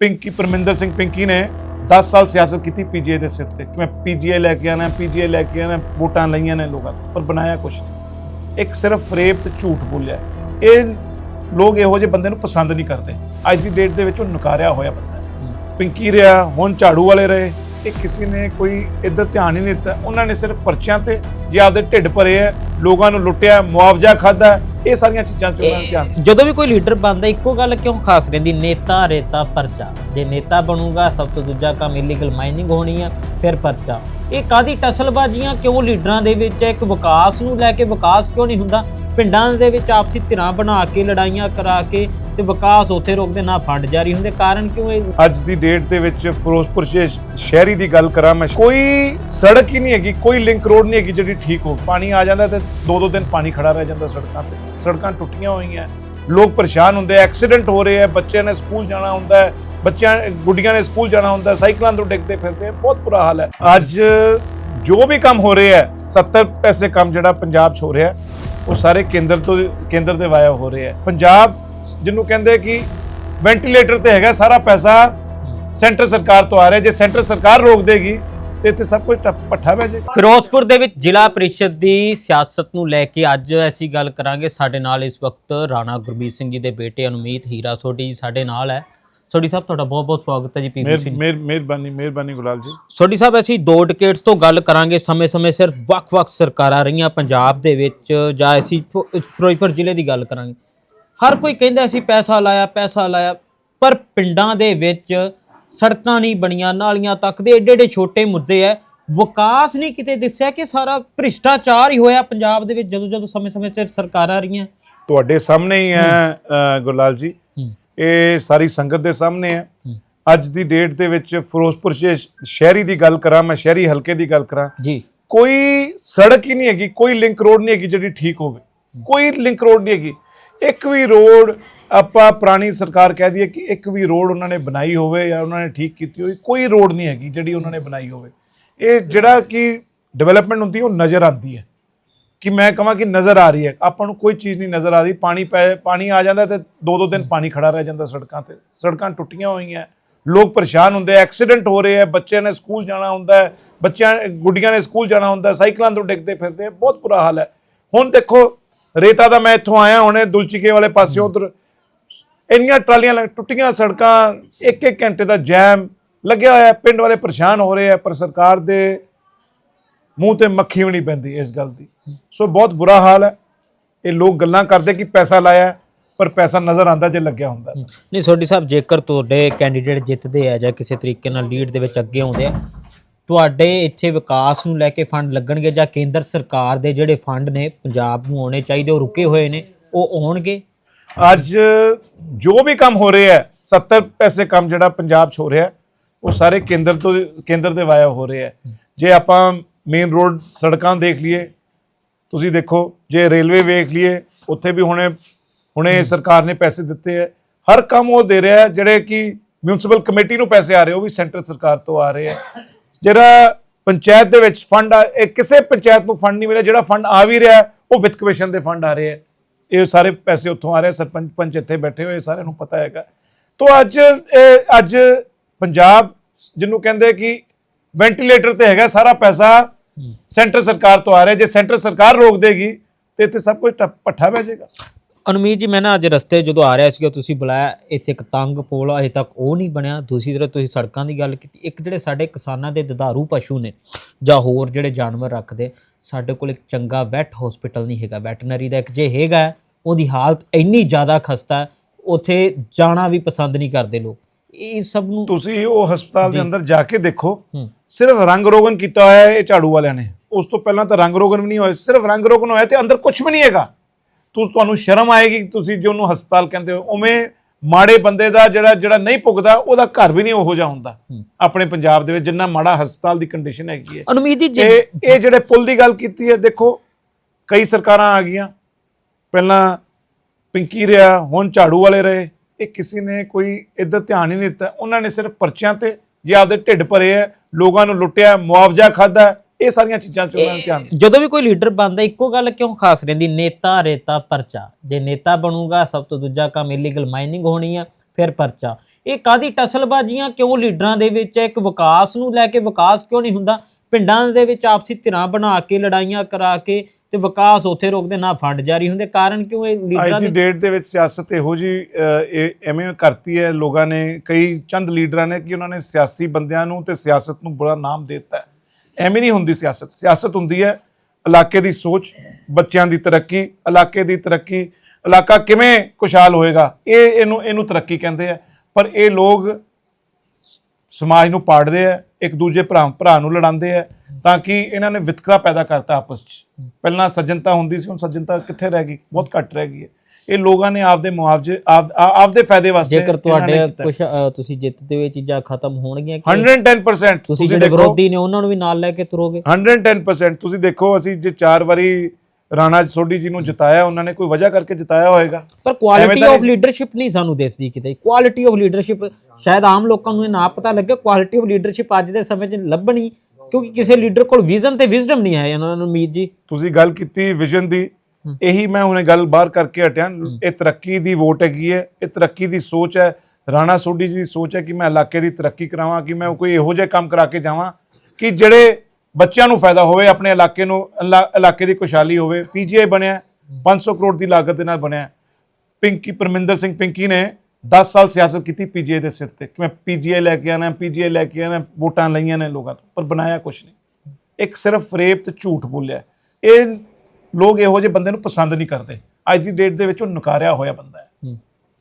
ਪਿੰਕੀ ਪਰਮਿੰਦਰ ਸਿੰਘ ਪਿੰਕੀ ਨੇ 10 ਸਾਲ ਸਿਆਸਤ ਕੀਤੀ ਪੀਜੀਆਈ ਦੇ ਸਿਰ ਤੇ। ਕਿ ਮੈਂ ਪੀਜੀਆਈ ਲੈ ਕੇ ਆਣਾ ਪੀਜੀਆਈ ਲੈ ਕੇ ਆਣਾ ਵੋਟਾਂ ਲਈਆਂ ਨੇ ਲੋਕਾਂ ਤੋਂ, ਪਰ ਬਣਾਇਆ ਕੁਛ ਨਹੀਂ। ਇੱਕ ਸਿਰਫ ਫਰੇਬ ਤੇ ਝੂਠ ਬੋਲਿਆ। ਇਹ ਲੋਕ ਇਹੋ ਜਿਹੇ ਬੰਦੇ ਨੂੰ ਪਸੰਦ ਨਹੀਂ ਕਰਦੇ। ਅੱਜ ਦੀ ਡੇਟ ਦੇ ਵਿੱਚ ਉਹ ਨਕਾਰਿਆ ਹੋਇਆ ਬੰਦਾ ਪਿੰਕੀ ਰਿਹਾ ਹੁਣ ਝਾੜੂ ਵਾਲੇ ਰਹੇ। ਇਹ ਕਿਸੇ ਨੇ ਕੋਈ ਇੱਧਰ ਧਿਆਨ ਹੀ ਨਹੀਂ ਦਿੱਤਾ। ਉਹਨਾਂ ਨੇ ਸਿਰਫ ਪਰਚਿਆਂ ਤੇ ਜੇ ਆਪਦੇ ਢਿੱਡ ਭਰੇ ਹੈ ਲੋਕਾਂ ਨੂੰ ਲੁੱਟਿਆ ਮੁਆਵਜ਼ਾ ਖਾਦਾ ਇਹ ਸਾਰੀਆਂ ਚੀਜ਼ਾਂ 'ਚ ਉਹਨਾਂ ਨੇ ਧਿਆਨ ਜਦੋਂ ਵੀ ਕੋਈ ਲੀਡਰ ਬਣਦਾ ਇੱਕੋ ਗੱਲ ਕਿਉਂ? ਖਾਸ ਰਹਿੰਦੀ ਨੇਤਾ ਰੇਤਾ ਪਰਚਾ। ਜੇ ਨੇਤਾ ਬਣੂਗਾ ਸਭ ਤੋਂ ਦੂਜਾ ਕੰਮ ਇਲੀਗਲ ਮਾਈਨਿੰਗ ਹੋਣੀ ਆ ਫਿਰ ਪਰਚਾ। ਇਹ ਕਾਦੀ ਟਸਲਬਾਜ਼ੀਆਂ? ਕਿਉਂ ਲੀਡਰਾਂ ਦੇ ਵਿੱਚ ਇੱਕ ਵਿਕਾਸ ਨੂੰ ਲੈ ਕੇ ਵਿਕਾਸ ਕਿਉਂ ਨਹੀਂ ਹੁੰਦਾ? ਪਿੰਡਾਂ ਦੇ ਵਿੱਚ ਆਪਸੀ ਧਿਰਾਂ ਬਣਾ ਕੇ ਲੜਾਈਆਂ ਕਰਾ ਕੇ ਤੇ ਵਿਕਾਸ ਉੱਥੇ ਰੋਕਦੇ ਨਾ ਫੰਡ ਜਾਰੀ ਹੁੰਦੇ। ਕਾਰਨ ਕਿਉਂ ਇਹ? ਅੱਜ ਦੀ ਡੇਟ ਦੇ ਵਿੱਚ ਫਿਰੋਜ਼ਪੁਰ ਸ਼ੇ- ਸ਼ਹਿਰੀ ਦੀ ਗੱਲ ਕਰਾਂ ਮੈਂ ਕੋਈ ਸੜਕ ਹੀ ਨਹੀਂ ਹੈਗੀ ਕੋਈ ਲਿੰਕ ਰੋਡ ਨਹੀਂ ਹੈਗੀ ਜਿਹੜੀ ਠੀਕ ਹੋ ਪਾਣੀ ਆ ਜਾਂਦਾ ਤੇ ਦੋ ਦੋ ਦਿਨ ਪਾਣੀ ਖੜਾ ਰਹਿ ਜਾਂਦਾ ਸੜਕਾਂ ਤੇ। ਸੜਕਾਂ ਟੁੱਟੀਆਂ ਹੋਈਆਂ। ਲੋਕ ਪਰੇਸ਼ਾਨ ਹੁੰਦੇ ਐਕਸੀਡੈਂਟ ਹੋ ਰਹੇ ਆ ਬੱਚਿਆਂ ਨੇ ਸਕੂਲ ਜਾਣਾ ਹੁੰਦਾ ਹੈ ਬੱਚਿਆਂ ਗੁੱਡੀਆਂ ਨੇ ਸਕੂਲ ਜਾਣਾ ਹੁੰਦਾ ਸਾਈਕਲਾਂ ਤੋਂ ਡਿੱਗਦੇ ਫਿਰਦੇ ਬਹੁਤ ਬੁਰਾ ਹਾਲ ਹੈ। ਅੱਜ ਜੋ ਵੀ ਕੰਮ ਹੋ ਰਿਹਾ ਹੈ 70 ਪੈਸੇ ਕੰਮ ਜਿਹੜਾ ਪੰਜਾਬ 'ਚ ਹੋ ਰਿਹਾ ਹੈ, ਉਹ ਸਾਰੇ ਕੇਂਦਰ ਤੋਂ, ਕੇਂਦਰ ਦੇ ਵਾਇਆ ਹੋ ਰਹੇ ਹੈ ਪੰਜਾਬ ਜਿਹਨੂੰ ਕਹਿੰਦੇ ਕਿ ਵੈਂਟੀਲੇਟਰ ਤੇ ਹੈਗਾ ਸਾਰਾ ਪੈਸਾ ਸੈਂਟਰ ਸਰਕਾਰ ਤੋਂ ਆ ਰਿਹਾ। ਜੇ ਸੈਂਟਰ ਸਰਕਾਰ ਰੋਕ ਦੇਗੀ, ਤੇ ਇੱਥੇ ਸਭ ਕੁਝ ਟੱਪ- ਪੱਠਾ ਪੈ ਜਾਏਗਾ। ਫਿਰੋਜ਼ਪੁਰ ਦੇ ਵਿੱਚ ਜ਼ਿਲ੍ਹਾ ਪ੍ਰੀਸ਼ਦ ਦੀ ਸਿਆਸਤ ਨੂੰ ਲੈ ਕੇ ਅੱਜ ਅਸੀਂ ਗੱਲ ਕਰਾਂਗੇ। ਸਾਡੇ ਨਾਲ ਇਸ ਵਕਤ ਰਾਣਾ ਗੁਰਬੀਰ ਸਿੰਘ ਜੀ ਦੇ ਬੇਟੇ ਅਨੁਮੀਤ ਹੀਰਾ ਸੋਢੀ ਜੀ ਸਾਡੇ ਨਾਲ ਹੈ। ਸੋਢੀ ਸਾਹਿਬ ਤੁਹਾਡਾ ਬਹੁਤ ਬਹੁਤ ਸਵਾਗਤ ਹੈ ਜੀ ਪੀਪੀਸੀ ਮਿਹਰ- ਮਿਹਰਬਾਨੀ ਮਿਹਰਬਾਨੀ ਗੁਲਾਲ ਜੀ। ਸੋਢੀ ਸਾਹਿਬ ਅਸੀਂ ਦੋ ਡਿਕੇਟਸ ਤੋਂ ਗੱਲ ਕਰਾਂਗੇ। ਸਮੇਂ-ਸਮੇਂ ਸਿਰ ਵੱਖ-ਵੱਖ ਸਰਕਾਰਾਂ ਰਹੀਆਂ ਪੰਜਾਬ ਦੇ ਵਿੱਚ ਜਾਂ ਅਸੀਂ ਫਿਰੋਜ਼ਪੁਰ ਜ਼ਿਲ੍ਹੇ ਦੀ ਗੱਲ ਕਰਾਂਗੇ। ਹਰ ਕੋਈ ਕਹਿੰਦਾ ਅਸੀਂ ਪੈਸਾ ਲਾਇਆ ਪੈਸਾ ਲਾਇਆ ਪਰ ਪਿੰਡਾਂ ਦੇ ਵਿੱਚ ਸੜਕਾਂ ਨਹੀਂ ਬਣੀਆਂ ਨਾਲੀਆਂ ਤੱਕ ਦੇ ਏਡੇ ਏਡੇ ਛੋਟੇ ਮੁੱਦੇ ਐ। ਵਿਕਾਸ ਨਹੀਂ ਕਿਤੇ ਦਿਸਿਆ ਕਿ ਸਾਰਾ ਭ੍ਰਿਸ਼ਟਾਚਾਰ ਹੀ ਹੋਇਆ ਪੰਜਾਬ ਦੇ ਵਿੱਚ ਜਦੋਂ ਜਦੋਂ ਸਮੇਂ-ਸਮੇਂ ਸਿਰ ਸਰਕਾਰਾਂ ਰਹੀਆਂ? ਤੁਹਾਡੇ ਸਾਹਮਣੇ ਹੀ ਹੈ ਅ, ਗੁਰਲਾਲ ਜੀ। ਇਹ ਸਾਰੀ ਸੰਗਤ ਦੇ ਸਾਹਮਣੇ ਹੈ। ਅੱਜ ਦੀ ਡੇਟ ਦੇ ਵਿੱਚ ਫਿਰੋਜ਼ਪੁਰ ਸ਼ਹਿਰੀ ਦੀ ਗੱਲ ਕਰਾਂ ਮੈਂ ਸ਼ਹਿਰੀ ਹਲਕੇ ਦੀ ਗੱਲ ਕਰਾਂ। ਜੀ। ਕੋਈ ਸੜਕ ਹੀ ਨਹੀਂ ਹੈਗੀ ਕੋਈ ਲਿੰਕ ਰੋਡ ਨਹੀਂ ਹੈਗੀ ਜਿਹੜੀ ਠੀਕ ਹੋਵੇ। ਕੋਈ ਲਿੰਕ ਰੋਡ ਨਹੀਂ ਹੈਗੀ। ਇੱਕ ਵੀ ਰੋਡ ਆਪਾਂ ਪੁਰਾਣੀ ਸਰਕਾਰ ਕਹਿ ਦਈਏ ਕਿ ਇੱਕ ਵੀ ਰੋਡ ਉਹਨਾਂ ਨੇ ਬਣਾਈ ਹੋਵੇ ਜਾਂ ਉਹਨਾਂ ਨੇ ਠੀਕ ਕੀਤੀ ਹੋਈ ਕੋਈ ਰੋਡ ਨਹੀਂ ਹੈਗੀ ਜਿਹੜੀ ਉਹਨਾਂ ਨੇ ਬਣਾਈ ਹੋਵੇ। ਇਹ ਜਿਹੜਾ ਕਿ ਡਿਵੈਲਪਮੈਂਟ ਹੁੰਦੀ ਉਹ ਨਜ਼ਰ ਆਉਂਦੀ ਹੈ। ਕਿ ਮੈਂ ਕਹਾਂ ਕਿ ਨਜ਼ਰ ਆ ਰਹੀ ਹੈ। ਆਪਾਂ ਨੂੰ ਕੋਈ ਚੀਜ਼ ਨਹੀਂ ਨਜ਼ਰ ਆ ਰਹੀ। ਪਾਣੀ ਪੈ, ਪਾਣੀ ਆ ਜਾਂਦਾ ਤੇ ਦੋ ਦੋ ਦਿਨ ਪਾਣੀ ਖੜਾ ਰਹਿ ਜਾਂਦਾ ਸੜਕਾਂ ਤੇ। ਸੜਕਾਂ ਟੁੱਟੀਆਂ ਹੋਈਆਂ। ਲੋਕ ਪਰੇਸ਼ਾਨ ਹੁੰਦੇ ਐਕਸੀਡੈਂਟ ਹੋ ਰਹੇ ਹੈ ਬੱਚਿਆਂ ਨੇ ਸਕੂਲ ਜਾਣਾ ਹੁੰਦਾ ਹੈ। ਬੱਚਿਆਂ, ਗੁੱਡੀਆਂ ਨੇ ਸਕੂਲ ਜਾਣਾ ਹੁੰਦਾ ਸਾਈਕਲਾਂ ਤੋਂ ਡਿੱਗਦੇ ਫਿਰਦੇ ਬਹੁਤ ਬੁਰਾ ਹਾਲ ਹੈ। ਹੁਣ ਦੇਖੋ, ਰੇਤਾ ਦਾ ਮੈਂ ਇੱਥੋਂ ਆਇਆ ਹੁਣੇ ਦੁਲਚੀਕੇ ਵਾਲੇ ਪਾਸੇ ਉਧਰ। ਇੰਨੀਆਂ ਟਰਾਲੀਆਂ ਲੱਗ- ਟੁੱਟੀਆਂ ਸੜਕਾਂ। ਇੱਕ ਇੱਕ ਘੰਟੇ ਦਾ ਜੈਮ ਲੱਗਿਆ ਹੋਇਆ। ਪਿੰਡ ਵਾਲੇ ਪਰੇਸ਼ਾਨ ਹੋ ਰਹੇ ਆ। ਪਰ ਸਰਕਾਰ ਦੇ ਮੂੰਹ ਤੇ ਮੱਖੀ ਵੀ ਨਹੀਂ ਪੈਂਦੀ ਇਸ ਗੱਲ ਦੀ। ਸੋ ਬਹੁਤ ਬੁਰਾ ਹਾਲ ਹੈ। ਇਹ ਲੋਕ ਗੱਲਾਂ ਕਰਦੇ ਕਿ ਪੈਸਾ ਲਾਇਆ ਪਰ ਪੈਸਾ ਨਜ਼ਰ ਆਂਦਾ ਜੇ ਲੱਗਿਆ ਹੁੰਦਾ। ਨਹੀਂ ਸੋਢੀ ਸਾਹਿਬ ਜੇਕਰ ਤੁਹਾਡੇ ਕੈਂਡੀਡੇਟ ਜਿੱਤਦੇ ਆ ਜਾਂ ਕਿਸੇ ਤਰੀਕੇ ਨਾਲ ਲੀਡ ਦੇ ਵਿੱਚ ਅੱਗੇ ਆਉਂਦੇ ਆ ਤੁਹਾਡੇ ਇੱਥੇ ਵਿਕਾਸ ਨੂੰ ਲੈ ਕੇ ਫੰਡ ਲੱਗਣਗੇ ਜਾਂ ਕੇਂਦਰ ਸਰਕਾਰ ਦੇ ਜਿਹੜੇ ਫੰਡ ਨੇ ਪੰਜਾਬ ਨੂੰ ਆਉਣੇ ਚਾਹੀਦੇ ਉਹ ਰੁਕੇ ਹੋਏ ਨੇ ਉਹ ਆਉਣਗੇ? ਅੱਜ ਜੋ ਵੀ ਕੰਮ ਹੋ ਰਿਹਾ ਹੈ 70 ਪੈਸੇ ਕੰਮ ਜਿਹੜਾ ਪੰਜਾਬ 'ਚ ਹੋ ਰਿਹਾ ਉਹ ਸਾਰੇ ਕੇਂਦਰ ਤੋਂ ਕੇਂਦਰ ਦੇ ਵਾਇਆ ਹੋ ਰਿਹਾ ਜੇ ਆਪਾਂ ਮੇਨ ਰੋਡ ਸੜਕਾਂ ਦੇਖ ਲਈਏ ਤੁਸੀਂ ਦੇਖੋ ਜੇ ਰੇਲਵੇ ਵੇਖ ਲਈਏ ਉੱਥੇ ਵੀ ਹੁਣੇ ਹੁਣੇ ਸਰਕਾਰ ਨੇ ਪੈਸੇ ਦਿੱਤੇ ਹੈ ਹਰ ਕੰਮ ਉਹ ਦੇ ਰਿਹਾ ਜਿਹੜੇ ਕਿ ਮਿਊਨਿਸਪਲ ਕਮੇਟੀ ਨੂੰ ਪੈਸੇ ਆ ਰਹੇ ਉਹ ਵੀ ਸੈਂਟਰ ਸਰਕਾਰ ਤੋਂ ਆ ਰਹੇ ਹੈ ਜਿਹੜਾ ਪੰਚਾਇਤ ਦੇ ਵਿੱਚ ਫੰਡ ਆ ਇਹ ਕਿਸੇ ਪੰਚਾਇਤ ਨੂੰ ਫੰਡ ਨਹੀਂ ਮਿਲਿਆ ਜਿਹੜਾ ਫੰਡ ਆ ਵੀ ਰਿਹਾ ਉਹ ਵਿੱਤ ਕਮਿਸ਼ਨ ਦੇ ਫੰਡ ਆ ਰਹੇ ਹੈ ਇਹ ਸਾਰੇ ਪੈਸੇ ਉੱਥੋਂ ਆ ਰਹੇ ਸਰਪੰਚ ਪੰਚ ਇੱਥੇ ਬੈਠੇ ਹੋਏ ਸਾਰਿਆਂ ਨੂੰ ਪਤਾ ਹੈਗਾ। ਤੋਂ ਅੱਜ ਇਹ ਅੱਜ ਪੰਜਾਬ ਜਿਹਨੂੰ ਕਹਿੰਦੇ ਕਿ ਵੈਂਟੀਲੇਟਰ ਤੇ ਹੈਗਾ ਸਾਰਾ ਪੈਸਾ ਸੈਂਟਰ ਸਰਕਾਰ ਤੋਂ ਆ ਰਿਹਾ। ਜੇ ਸੈਂਟਰ ਸਰਕਾਰ ਰੋਕ ਦੇਗੀ ਤੇ ਇੱਥੇ ਸਭ ਕੁਝ ਪੱਠਾ ਬਹਿ ਜਾਏਗਾ। ਅਨੁਮੀਤ ਜੀ ਮੈਂ ਨਾ ਅੱਜ ਰਸਤੇ ਜਦੋਂ ਆ ਰਿਹਾ ਸੀਗਾ ਤੁਸੀਂ ਬੁਲਾਇਆ ਇੱਥੇ ਇੱਕ ਤੰਗ ਪੁਲ ਅਜੇ ਤੱਕ ਉਹ ਨਹੀਂ ਬਣਿਆ। ਦੂਸਰੀ ਤਰ੍ਹਾਂ ਤੁਸੀਂ ਸੜਕਾਂ ਦੀ ਗੱਲ ਕੀਤੀ ਇੱਕ ਜਿਹੜੇ ਸਾਡੇ ਕਿਸਾਨਾਂ ਦੇ ਦੁਧਾਰੂ ਪਸ਼ੂ ਨੇ ਜਾਂ ਹੋਰ ਜਿਹੜੇ ਜਾਨਵਰ ਰੱਖਦੇ ਸਾਡੇ ਕੋਲ ਇੱਕ ਚੰਗਾ ਵੈਟ ਹਸਪੀਟਲ ਨਹੀਂ ਹੈਗਾ। ਵੈਟਰਨਰੀ ਦਾ ਇੱਕ ਜੇ ਹੈਗਾ ਉਹਦੀ ਹਾਲਤ ਇੰਨੀ ਜ਼ਿਆਦਾ ਖਸਤਾ ਉੱਥੇ ਜਾਣਾ ਵੀ ਪਸੰਦ ਨਹੀਂ ਕਰਦੇ ਲੋਕ। ਇਹ ਸਭ ਨੂੰ ਤੁਸੀਂ ਉਹ ਹਸਪਤਾਲ ਦੇ ਅੰਦਰ ਜਾ ਕੇ ਦੇਖੋ। ਸਿਰਫ ਰੰਗ ਰੋਗਨ ਕੀਤਾ ਹੋਇਆ ਹੈ ਇਹ ਝਾੜੂ ਵਾਲਿਆਂ ਨੇ। ਉਸ ਤੋਂ ਪਹਿਲਾਂ ਤਾਂ ਰੰਗ ਰੋਗਨ ਵੀ ਨਹੀਂ ਹੋਇਆ ਸਿਰਫ ਰੰਗ ਰੋਗਨ ਹੋਇਆ ਤੇ ਅੰਦਰ ਕੁਝ ਵੀ ਨਹੀਂ ਹੈਗਾ। ਤੁਸੀਂ ਤੁਹਾਨੂੰ ਸ਼ਰਮ ਆਏਗੀ ਕਿ ਤੁਸੀਂ ਜੇ ਉਹਨੂੰ ਹਸਪਤਾਲ ਕਹਿੰਦੇ ਹੋ ਉਵੇਂ ਮਾੜੇ ਬੰਦੇ ਦਾ ਜਿਹੜਾ ਜਿਹੜਾ ਨਹੀਂ ਭੁਗਦਾ ਉਹਦਾ ਘਰ ਵੀ ਨਹੀਂ ਉਹੋ ਜਿਹਾ ਹੁੰਦਾ। ਆਪਣੇ ਪੰਜਾਬ ਦੇ ਵਿੱਚ ਜਿੰਨਾ ਮਾੜਾ ਹਸਪਤਾਲ ਦੀ ਕੰਡੀਸ਼ਨ ਹੈਗੀ ਹੈ। ਅਨੁਮੀਤ ਜੀ ਇਹ ਇਹ ਜਿਹੜੇ ਪੁਲ ਦੀ ਗੱਲ ਕੀਤੀ ਹੈ ਦੇਖੋ ਕਈ ਸਰਕਾਰਾਂ ਆ ਗਈਆਂ। ਪਹਿਲਾਂ ਪਿੰਕੀ ਰਿਹਾ ਹੁਣ ਝਾੜੂ ਵਾਲੇ ਰਹੇ। ਇਹ ਕਿਸੇ ਨੇ ਕੋਈ ਇੱਧਰ ਧਿਆਨ ਹੀ ਨਹੀਂ ਦਿੱਤਾ। ਉਹਨਾਂ ਨੇ ਸਿਰਫ ਪਰਚਿਆਂ ਤੇ ਜੇ ਆਪਦੇ ਢਿੱਡ ਭਰੇ ਹੈ ਲੋਕਾਂ ਨੂੰ ਲੁੱਟਿਆ, ਮੁਆਵਜ਼ਾ ਖਾਦਾ ਇਹ ਸਾਰੀਆਂ ਚੀਜ਼ਾਂ 'ਚ ਉਹਨਾਂ ਧਿਆਨ ਜਦੋਂ ਵੀ ਕੋਈ ਲੀਡਰ ਬਣਦਾ, ਇੱਕੋ ਗੱਲ ਕਿਉਂ ਖਾਸ ਰਹਿੰਦੀ? ਨੇਤਾ, ਰੇਤਾ, ਪਰਚਾ। ਜੇ ਨੇਤਾ ਬਣੂਗਾ, ਸਭ ਤੋਂ ਦੂਜਾ ਕੰਮ ਇਲੀਗਲ ਮਾਈਨਿੰਗ ਹੋਣੀ ਆ, ਫਿਰ ਪਰਚਾ। ਇਹ ਕਾਦੀ ਟਸਲਬਾਜ਼ੀਆਂ? ਕਿਉਂ ਲੀਡਰਾਂ ਦੇ ਵਿੱਚ ਹੈ? ਇੱਕ ਵਿਕਾਸ ਨੂੰ ਲੈ ਕੇ ਵਿਕਾਸ ਕਿਉਂ ਨਹੀਂ ਹੁੰਦਾ? ਪਿੰਡਾਂ ਦੇ ਵਿੱਚ ਆਪਸੀ ਧਿਰਾਂ ਬਣਾ ਕੇ, ਲੜਾਈਆਂ ਕਰਾ ਕੇ ਤੇ ਵਿਕਾਸ ਉੱਥੇ ਰੋਕਦੇ ਨਾ ਫੰਡ ਜਾਰੀ ਹੁੰਦੇ। ਕਾਰਨ ਕਿਉਂ ਇਹ ਅੱਜ ਲੀਡਰਾਂ ਦੀ ਦੇ ਡੇਟ ਦੇ ਵਿੱਚ ਸਿਆਸਤ ਇਹੋ ਜੀ ਐਵੇਂ ਕਰਤੀ ਹੈ ਲੋਕਾਂ ਨੇ ਕਈ ਚੰਦ ਲੀਡਰਾਂ ਨੇ ਕਿ ਉਹਨਾਂ ਨੇ ਸਿਆਸੀ ਬੰਦਿਆਂ ਨੂੰ ਤੇ ਸਿਆਸਤ ਨੂੰ ਬੁਰਾ ਨਾਮ ਦਿੱਤਾ ਹੈ। ਐਵੇਂ ਨਹੀਂ ਹੁੰਦੀ ਸਿਆਸਤ। ਸਿਆਸਤ ਹੁੰਦੀ ਹੈ ਇਲਾਕੇ ਦੀ ਸੋਚ ਬੱਚਿਆਂ ਦੀ ਤਰੱਕੀ ਇਲਾਕੇ ਦੀ ਤਰੱਕੀ ਇਲਾਕਾ ਕਿਵੇਂ ਖੁਸ਼ਹਾਲ ਹੋਏਗਾ ਇਹ ਇਹਨੂੰ ਇਹਨੂੰ ਤਰੱਕੀ ਕਹਿੰਦੇ ਆ। ਪਰ ਇਹ ਲੋਕ ਸਮਾਜ ਨੂੰ ਪਾੜਦੇ ਆ। ਇੱਕ ਦੂਜੇ ਭਰਾ ਭਰਾ ਨੂੰ ਲੜਾਉਂਦੇ ਆ ਤਾਂ ਕਿ ਇਹਨਾਂ ਨੇ ਵਿਤਕਰਾ ਪੈਦਾ ਕਰਤਾ ਆਪਸ 'ਚ। ਪਹਿਲਾਂ ਸੱਜਣਤਾ ਹੁੰਦੀ ਸੀ ਹੁਣ ਸੱਜਣਤਾ ਕਿੱਥੇ ਰਹਿ ਗਈ? ਬਹੁਤ ਘੱਟ ਰਹਿ ਗਈ ਹੈ। ਇਹ ਲੋਕਾਂ ਨੇ ਆਪਦੇ ਮੁਆਵਜ਼ੇ ਆਪਦੇ ਫਾਇਦੇ ਵਾਸਤੇ ਜੇਕਰ ਤੁਹਾਡੇ। ਕੁਝ ਤੁਸੀਂ ਜਿੱਤਦੇ ਹੋਏ ਚੀਜ਼ਾਂ ਖਤਮ ਹੋਣਗੀਆਂ ਕਿ 110% ਤੁਸੀਂ ਜਿਹੜੇ ਵਿਰੋਧੀ ਨੇ ਉਹਨਾਂ ਨੂੰ ਵੀ ਨਾਲ ਲੈ ਕੇ ਤੁਰੋਗੇ? 110% ਤੁਸੀਂ ਦੇਖੋ ਅਸੀਂ ਜੇ ਚਾਰ ਵਾਰੀ ਰਾਣਾ ਸੋਢੀ ਜੀ ਨੂੰ ਜਿਤਾਇਆ ਉਹਨਾਂ ਨੇ ਕੋਈ ਵਜ੍ਹਾ ਕਰਕੇ ਜਿਤਾਇਆ ਹੋਏਗਾ? ਪਰ ਕੁਆਲਿਟੀ ਆਫ ਲੀਡਰਸ਼ਿਪ ਨਹੀਂ ਸਾਨੂੰ ਦਿਸਦੀ ਕਿਤੇ। ਕੁਆਲਿਟੀ ਆਫ ਲੀਡਰਸ਼ਿਪ ਸ਼ਾਇਦ ਆਮ ਲੋਕਾਂ ਨੂੰ ਇਹ ਨਾ ਪਤਾ ਲੱਗੇ ਕੁਆਲਿਟੀ ਆਫ ਲੀਡਰਸ਼ਿਪ ਅੱਜ ਦੇ ਸਮੇਂ 'ਚ ਲੱਭਣੀ ਕਿਉਂਕਿ ਕਿਸੇ ਲੀਡਰ ਕੋਲ ਵਿਜ਼ਨ ਤੇ ਵਿਜ਼ਡਮ ਨਹੀਂ ਹੈ ਇਹਨਾਂ ਨੂੰ ਉਮੀਦ ਜੀ। ਤੁਸੀਂ ਗੱਲ ਕੀਤੀ ਵਿਜ਼ਨ ਦੀ ਇਹੀ ਮੈਂ ਹੁਣੇ ਗੱਲ ਬਾਹਰ ਕਰਕੇ ਹਟਿਆ। ਇਹ ਤਰੱਕੀ ਦੀ ਵੋਟ ਹੈਗੀ ਹੈ ਇਹ ਤਰੱਕੀ ਦੀ ਸੋਚ ਹੈ। ਰਾਣਾ ਸੋਢੀ ਜੀ ਦੀ ਸੋਚ ਹੈ ਕਿ ਮੈਂ ਇਲਾਕੇ ਦੀ ਤਰੱਕੀ ਕਰਾਵਾਂ ਕਿ ਮੈਂ ਕੋਈ ਇਹੋ ਜਿਹੇ ਕੰਮ ਕਰਾ ਕੇ ਜਾਵਾਂ ਕਿ ਜਿਹੜੇ ਬੱਚਿਆਂ ਨੂੰ ਫਾਇਦਾ ਹੋਵੇ ਆਪਣੇ ਇਲਾਕੇ ਨੂੰ ਇਲਾ- ਇਲਾਕੇ ਦੀ ਖੁਸ਼ਹਾਲੀ ਹੋਵੇ। ਪੀਜੀਆਈ ਬਣਿਆ 500 ਕਰੋੜ ਦੀ ਲਾਗਤ ਦੇ ਨਾਲ ਬਣਿਆ। ਪਿੰਕੀ ਪਰਮਿੰਦਰ ਸਿੰਘ ਪਿੰਕੀ ਨੇ 10 ਸਾਲ ਸਿਆਸਤ ਕੀਤੀ ਪੀਜੀਆਈ ਦੇ ਸਿਰ ਤੇ। ਕਿ ਮੈਂ ਪੀਜੀਆਈ ਲੈ ਕੇ ਆਣਾ ਪੀਜੀਆਈ ਲੈ ਕੇ ਆਣਾ ਵੋਟਾਂ ਲਈਆਂ ਨੇ ਲੋਕਾਂ ਤੋਂ ਪਰ ਬਣਾਇਆ ਕੁਝ ਨਹੀਂ। ਇੱਕ ਸਿਰਫ ਫਰੇਬ ਤੇ ਝੂਠ ਬੋਲਿਆ। ਇਹ ਲੋਕ ਇਹੋ ਜਿਹੇ ਬੰਦੇ ਨੂੰ ਪਸੰਦ ਨਹੀਂ ਕਰਦੇ। ਅੱਜ ਦੀ ਡੇਟ ਦੇ ਵਿੱਚ ਉਹ ਨਕਾਰਿਆ ਹੋਇਆ ਬੰਦਾ ਹੈ।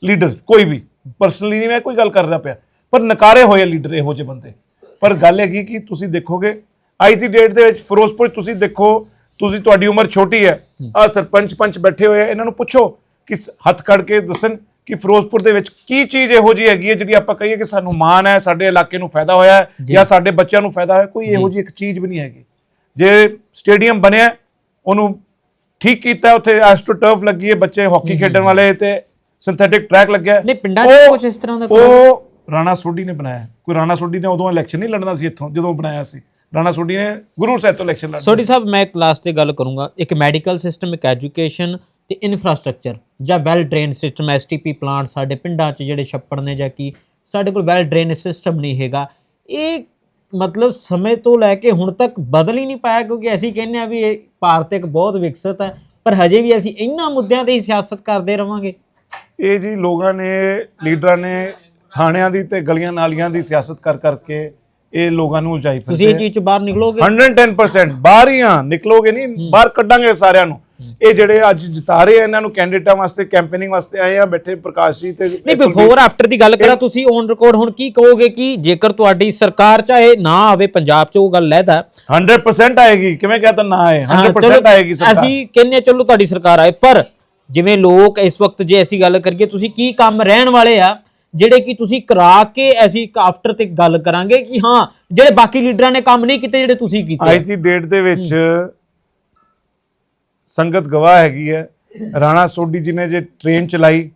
ਲੀਡਰ ਕੋਈ ਵੀ। ਪਰਸਨਲੀ ਨਹੀਂ ਮੈਂ ਕੋਈ ਗੱਲ ਕਰ ਰਿਹਾ ਪਿਆ। ਪਰ ਨਕਾਰੇ ਹੋਏ ਲੀਡਰ ਇਹੋ ਜਿਹੇ ਬੰਦੇ। ਪਰ ਗੱਲ ਹੈਗੀ ਕਿ ਤੁਸੀਂ ਦੇਖੋਗੇ ਅੱਜ ਦੀ ਡੇਟ ਦੇ ਵਿੱਚ ਫਿਰੋਜ਼ਪੁਰ ਤੁਸੀਂ ਦੇਖੋ ਤੁਸੀਂ ਤੁਹਾਡੀ ਉਮਰ ਛੋਟੀ ਹੈ ਆ ਸਰਪੰਚ ਪੰਚ ਬੈਠੇ ਹੋਏ ਆ ਇਹਨਾਂ ਨੂੰ ਪੁੱਛੋ ਕਿ ਹੱਥ ਕੱਢ ਕੇ ਦੱਸਣ ਕਿ ਫਿਰੋਜ਼ਪੁਰ ਦੇ ਵਿੱਚ ਕੀ ਚੀਜ਼ ਇਹੋ ਜਿਹੀ ਹੈਗੀ ਹੈ ਜਿਹੜੀ ਆਪਾਂ ਕਹੀਏ ਕਿ ਸਾਨੂੰ ਮਾਣ ਹੈ ਸਾਡੇ ਇਲਾਕੇ ਨੂੰ ਫਾਇਦਾ ਹੋਇਆ ਹੈ ਜਾਂ। ਸਾਡੇ ਬੱਚਿਆਂ ਨੂੰ ਫਾਇਦਾ ਹੋਇਆ ਕੋਈ ਇਹੋ ਜਿਹੀ ਇੱਕ ਚੀਜ਼ ਵੀ ਨਹੀਂ ਹੈਗੀ। ਜੇ ਸਟੇਡੀਅਮ ਬਣਿਆ ਉਹਨੂੰ ਠੀਕ ਕੀਤਾ ਉੱਥੇ ਐਸਟ੍ਰੋਟਰਫ ਲੱਗੀ ਹੈ ਬੱਚੇ ਹਾਕੀ ਖੇਡਣ ਵਾਲੇ ਤੇ ਸਿੰਥੈਟਿਕ ਟਰੈਕ ਲੱਗਿਆ। ਨਹੀਂ, ਪਿੰਡਾਂ 'ਚ ਕੁਛ ਇਸ ਤਰ੍ਹਾਂ ਦਾ ਉਹ ਰਾਣਾ ਸੋਢੀ ਨੇ ਬਣਾਇਆ। ਕੋਈ ਰਾਣਾ ਸੋਢੀ ਨੇ ਉਦੋਂ ਇਲੈਕਸ਼ਨ ਨਹੀਂ ਲੜਨਾ ਸੀ ਇੱਥੋਂ ਜਦੋਂ ਬਣਾਇਆ ਸੀ। ਰਾਣਾ ਸੋਢੀ ਨੇ ਗੁਰੂ ਸਾਹਿਬ ਤੋਂ ਇਲੈਕਸ਼ਨ ਲੜਨਾ ਸੋਢੀ ਸਾਹਿਬ ਮੈਂ ਇੱਕ ਲਾਸਟ ਤੇ ਗੱਲ ਕਰੂੰਗਾ। ਇੱਕ ਮੈਡੀਕਲ ਸਿਸਟਮ ਇੱਕ ਐਜੂਕੇਸ਼ਨ ਤੇ ਇਨਫਰਾਸਟ੍ਰਕਚਰ ਜਾਂ well drain system STP plant ਸਾਡੇ ਪਿੰਡਾਂ 'ਚ ਜਿਹੜੇ ਛੱਪੜ ਨੇ ਜਾਂ ਕੀ ਸਾਡੇ ਕੋਲ ਵੈਲ ਡਰੇਨ ਸਿਸਟਮ ਨਹੀਂ ਹੈਗਾ। ਇਹ ਮਤਲਬ ਸਮੇਂ ਤੋਂ ਲੈ ਕੇ ਹੁਣ ਤੱਕ ਬਦਲ ਹੀ ਨਹੀਂ ਪਾਇਆ ਕਿਉਂਕਿ ਅਸੀਂ ਕਹਿੰਦੇ ਆ ਵੀ ਇਹ ਭਾਰਤ ਇੱਕ ਬਹੁਤ ਵਿਕਸਿਤ ਹੈ ਪਰ ਹਜੇ ਵੀ ਅਸੀਂ ਇਹਨਾਂ ਮੁੱਦਿਆਂ ਤੇ ਹੀ ਸਿਆਸਤ ਕਰਦੇ ਰਵਾਂਗੇ। ਇਹ ਜੀ ਲੋਕਾਂ ਨੇ ਲੀਡਰਾਂ ਨੇ ਥਾਣਿਆਂ ਦੀ ਤੇ ਗਲੀਆਂ ਨਾਲੀਆਂ ਦੀ ਸਿਆਸਤ ਕਰ ਕਰਕੇ ਇਹ ਲੋਕਾਂ ਨੂੰ ਉਲਝਾਈ ਤੁਸੀਂ ਇਹ ਚੀਜ਼ 'ਚ ਬਾਹਰ ਨਿਕਲੋਗੇ? 110% ਬਾਹਰ ਹੀ ਆ ਨਿਕਲੋਗੇ ਨਹੀਂ ਬਾਹਰ ਕੱਢਾਂਗੇ ਸਾਰਿਆਂ ਨੂੰ। ਇਹ ਜਿਹੜੇ ਅੱਜ ਜਿਤਾ ਰਹੇ ਆ ਇਹਨਾਂ ਨੂੰ ਕੈਂਡੀਡੇਟਾਂ ਵਾਸਤੇ ਕੈਂਪੇਨਿੰਗ ਵਾਸਤੇ ਆਏ ਆ ਬੈਠੇ ਪ੍ਰਕਾਸ਼ ਜੀ ਤੇ ਨਹੀਂ ਬਿਫੋਰ ਆਫਟਰ ਦੀ ਗੱਲ ਕਰਾਂ ਤੁਸੀਂ ਔਨ ਰਿਕਾਰਡ ਹੁਣ ਕੀ ਕਹੋਗੇ ਕਿ ਜੇਕਰ ਤੁਹਾਡੀ ਸਰਕਾਰ ਚਾਹੇ ਨਾ ਆਵੇ ਪੰਜਾਬ 'ਚ ਉਹ ਗੱਲ ਲੈਦਾ 100% ਆਏਗੀ ਕਿਵੇਂ ਕਹਤਾ ਨਾ ਆਏ 100% ਆਏਗੀ ਸਰਕਾਰ। ਅਸੀਂ ਕਹਿੰਨੇ ਚਲੋ ਤੁਹਾਡੀ ਸਰਕਾਰ ਆਏ ਪਰ ਜਿਵੇਂ ਲੋਕ ਇਸ ਵਕਤ ਜੇ ਅਸੀਂ ਗੱਲ ਕਰੀਏ ਤੁਸੀਂ ਕੀ ਕੰਮ ਰਹਿਣ ਵਾਲੇ ਆ? ਜਿਹੜੇ ਕਿ ਤੁਸੀਂ ਕਰਾ ਕੇ ਅਸੀਂ ਆਫਟਰ ਤੇ ਗੱਲ ਕਰਾਂਗੇ ਕਿ ਹਾਂ ਜਿਹੜੇ ਬਾਕੀ ਲੀਡਰਾਂ ਨੇ ਕੰਮ ਨਹੀਂ ਕੀਤੇ ਜਿਹੜੇ ਤੁਸੀਂ ਕੀਤੇ ਅੱਜ ਦੀ ਡੇਟ ਦੇ ਵਿੱਚ ਸੰਗਤ ਗਵਾਹ ਹੈਗੀ ਹੈ। ਰਾਣਾ ਸੋਢੀ ਜੀ ਨੇ ਜੇ ਟ੍ਰੇਨ ਚਲਾਈ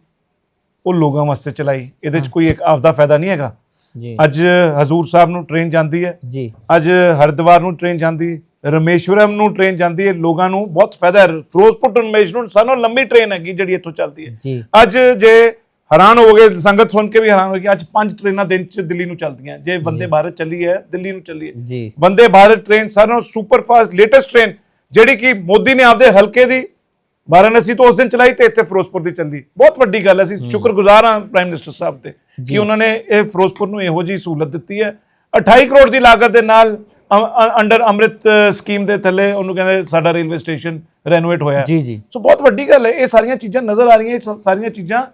ਉਹ ਲੋਕਾਂ ਵਾਸਤੇ ਚਲਾਈ। ਇਹਦੇ ਚ ਕੋਈ ਇੱਕ ਆਪਦਾ ਫਾਇਦਾ ਨਹੀਂ ਹੈਗਾ। ਜੀ। ਅੱਜ ਹਜ਼ੂਰ ਸਾਹਿਬ ਨੂੰ ਟ੍ਰੇਨ ਜਾਂਦੀ ਹੈ। ਜੀ। ਅੱਜ ਹਰਿਦੁਆਰ ਨੂੰ ਟ੍ਰੇਨ ਜਾਂਦੀ ਹੈ। ਰਮੇਸ਼ਵਰਮ ਨੂੰ ਟ੍ਰੇਨ ਜਾਂਦੀ ਹੈ। ਲੋਕਾਂ ਨੂੰ ਬਹੁਤ ਫਾਇਦਾ ਹੈ। ਫਿਰੋਜ਼ਪੁਰ ਤੋਂ ਰਮੇਸ਼ਵਰਮ ਸਾਨੂੰ ਲੰਬੀ ਟ੍ਰੇਨ ਹੈਗੀ ਜਿਹੜੀ ਇੱਥੋਂ ਚੱਲਦੀ ਹੈ। ਜੀ। ਅੱਜ ਜੇ ਹੈਰਾਨ ਹੋਵੋਗੇ ਸੰਗਤ ਸੁਣ ਕੇ ਵੀ ਹੈਰਾਨ ਹੋਵੇਗੀ ਅੱਜ ਪੰਜ ਟ੍ਰੇਨਾਂ ਦਿਨ ਚ ਦਿੱਲੀ ਨੂੰ ਚੱਲਦੀਆਂ ਜੇ ਵੰਦੇ ਭਾਰਤ ਚੱਲੀ ਹੈ ਦਿੱਲੀ ਨੂੰ ਚੱਲੀ ਹੈ। ਜੀ। ਵੰਦੇ ਭਾਰਤ ਟ੍ਰੇਨ ਸਾਰਿਆਂ ਨਾਲੋਂ ਸੁਪਰ ਫਾਸਟ ਲੇਟੈਸਟ ਟ੍ਰੇਨ ਜਿਹੜੀ ਕਿ ਮੋਦੀ ਨੇ ਆਪਦੇ ਹਲਕੇ ਦੀ ਵਾਰਾਣਸੀ ਤੋਂ ਉਸ ਦਿਨ ਚਲਾਈ ਤੇ ਇੱਥੇ ਫਿਰੋਜ਼ਪੁਰ ਦੀ ਚੱਲੀ। ਬਹੁਤ ਵੱਡੀ ਗੱਲ ਹੈ ਅਸੀਂ ਸ਼ੁਕਰਗੁਜ਼ਾਰ ਹਾਂ ਪ੍ਰਾਈਮ ਮਿਨਿਸਟਰ ਸਾਹਿਬ ਤੇ ਕਿ ਉਹਨਾਂ ਨੇ ਇਹ ਫਿਰੋਜ਼ਪੁਰ ਨੂੰ ਇਹੋ ਜਿਹੀ ਸਹੂਲਤ ਦਿੱਤੀ ਹੈ। 28 ਕਰੋੜ ਦੀ ਲਾਗਤ ਦੇ ਨਾਲ ਅੰਡਰ ਅੰਮ੍ਰਿਤ ਸਕੀਮ ਦੇ ਥੱਲੇ ਉਹਨੂੰ ਕਹਿੰਦੇ ਸਾਡਾ ਰੇਲਵੇ ਸਟੇਸ਼ਨ ਰੈਨੋਵੇਟ ਹੋਇਆ ਜੀ ਜੀ। ਸੋ ਬਹੁਤ ਵੱਡੀ ਗੱਲ ਹੈ ਇਹ ਸਾਰੀਆਂ ਚੀਜ਼ਾਂ ਨਜ਼ਰ ਆ ਰਹੀਆਂ ਇਹ ਸਾਰੀਆਂ ਚੀਜ਼ਾਂ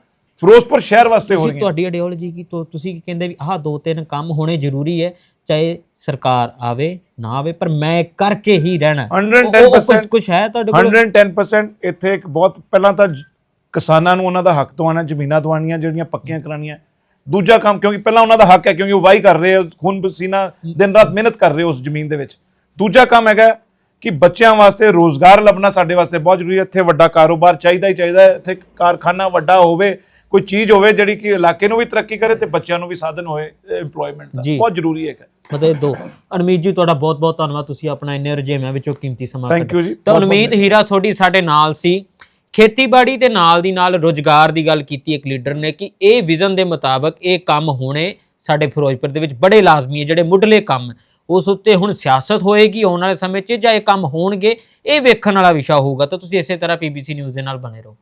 ਫਿਰੋਜ਼ਪੁਰ ਸ਼ਹਿਰ ਵਾਸਤੇ ਹੋ ਤੁਸੀਂ ਰਹੀਆਂ। ਤੁਹਾਡੀ ਆਈਡੀਓਲੋਜੀ ਕੀ ਤੋ ਤੁਸੀਂ ਕੀ ਕਹਿੰਦੇ ਵੀ ਆਹ ਦੋ ਤਿੰਨ ਕੰਮ ਹੋਣੇ ਜ਼ਰੂਰੀ ਹੈ ਚਾਹੇ ਸਰਕਾਰ ਆਵੇ ਨਾ ਆਵੇ ਪਰ ਮੈਂ ਕਰਕੇ ਹੀ ਰਹਿਣਾ। 110% ਕੁਝ ਹੈ ਤੁਹਾਡੇ ਕੋਲ? 110% ਇੱਥੇ ਇੱਕ ਬਹੁਤ ਪਹਿਲਾਂ ਤਾਂ ਜ- ਕਿਸਾਨਾਂ ਨੂੰ ਉਹਨਾਂ ਦਾ ਹੱਕ ਦਵਾਉਣਾ ਜ਼ਮੀਨਾਂ ਦਵਾਉਣੀਆਂ ਜਿਹੜੀਆਂ ਪੱਕੀਆਂ ਕਰਾਉਣੀਆਂ। ਦੂਜਾ ਕੰਮ ਕਿਉਂਕਿ ਪਹਿਲਾਂ ਉਹਨਾਂ ਦਾ ਹੱਕ ਹੈ ਕਿਉਂਕਿ ਉਹ ਵਾਹੀ ਕਰ ਰਹੇ ਆ ਖੂਨ ਪਸੀਨਾ ਦਿਨ ਰਾਤ ਮਿਹਨਤ ਕਰ ਰਹੇ ਉਸ ਜ਼ਮੀਨ ਦੇ ਵਿੱਚ। ਦੂਜਾ ਕੰਮ ਹੈਗਾ ਕਿ ਬੱਚਿਆਂ ਵਾਸਤੇ ਰੋਜ਼ਗਾਰ ਲੱਭਣਾ ਸਾਡੇ ਵਾਸਤੇ ਬਹੁਤ ਜ਼ਰੂਰੀ ਹੈ। ਇੱਥੇ ਵੱਡਾ ਕਾਰੋਬਾਰ ਚਾਹੀਦਾ ਹੀ ਚਾਹੀਦਾ ਹੈ ਇੱਥੇ ਕਾਰਖਾਨਾ ਵੱਡਾ ਹੋਵੇ ਕੋਈ ਚੀਜ਼ ਹੋਵੇ ਜਿਹੜੀ ਕਿ ਇਲਾਕੇ ਨੂੰ ਵੀ ਤਰੱਕੀ ਕਰੇ ਤੇ ਬੱਚਿਆਂ ਨੂੰ ਵੀ ਸਾਧਨ ਹੋਏ EMPLOYMENT ਦਾ। ਜੀ। ਬਹੁਤ ਜ਼ਰੂਰੀ ਹੈ ਮਤਲਬ ਦੋ। ਅਨਮੀਤ ਜੀ ਤੁਹਾਡਾ ਬਹੁਤ ਬਹੁਤ ਧੰਨਵਾਦ। ਤੁਸੀਂ ਆਪਣਾ ਇੰਨੇ ਰੁਝੇਵਿਆਂ ਵਿੱਚੋਂ ਕੀਮਤੀ ਸਮਾਂ Thank you ਜੀ। ਤਾਂ ਬਹੁਤ-ਬਹੁਤ ਅਨਮੀਤ ਹੀਰਾ ਸੋਢੀ ਸਾਡੇ ਨਾਲ ਸੀ। ਖੇਤੀਬਾੜੀ ਦੇ ਨਾਲ ਦੀ ਨਾਲ ਰੋਜ਼ਗਾਰ ਦੀ ਗੱਲ ਕੀਤੀ ਇੱਕ ਲੀਡਰ ਨੇ ਕਿ ਇਹ ਵਿਜ਼ਨ ਦੇ ਮੁਤਾਬਕ ਇਹ ਕੰਮ ਹੋਣੇ ਸਾਡੇ ਫਿਰੋਜ਼ਪੁਰ ਦੇ ਵਿੱਚ ਬੜੇ ਲਾਜ਼ਮੀ ਹੈ ਜਿਹੜੇ ਮੁੱਢਲੇ ਕੰਮ। ਉਸ ਉੱਤੇ ਹੁਣ ਸਿਆਸਤ ਹੋਏਗੀ ਆਉਣ ਵਾਲੇ ਸਮੇਂ 'ਚ ਜਾਂ ਇਹ ਕੰਮ ਹੋਣਗੇ ਇਹ ਵੇਖਣ ਵਾਲਾ ਵਿਸ਼ਾ ਹੋਊਗਾ। ਤਾਂ ਤੁਸੀਂ ਇਸੇ ਤਰ੍ਹਾਂ ਪੀਬੀਸੀ ਨਿਊਜ਼ ਦੇ ਨਾਲ ਬਣੇ ਰਹੋ।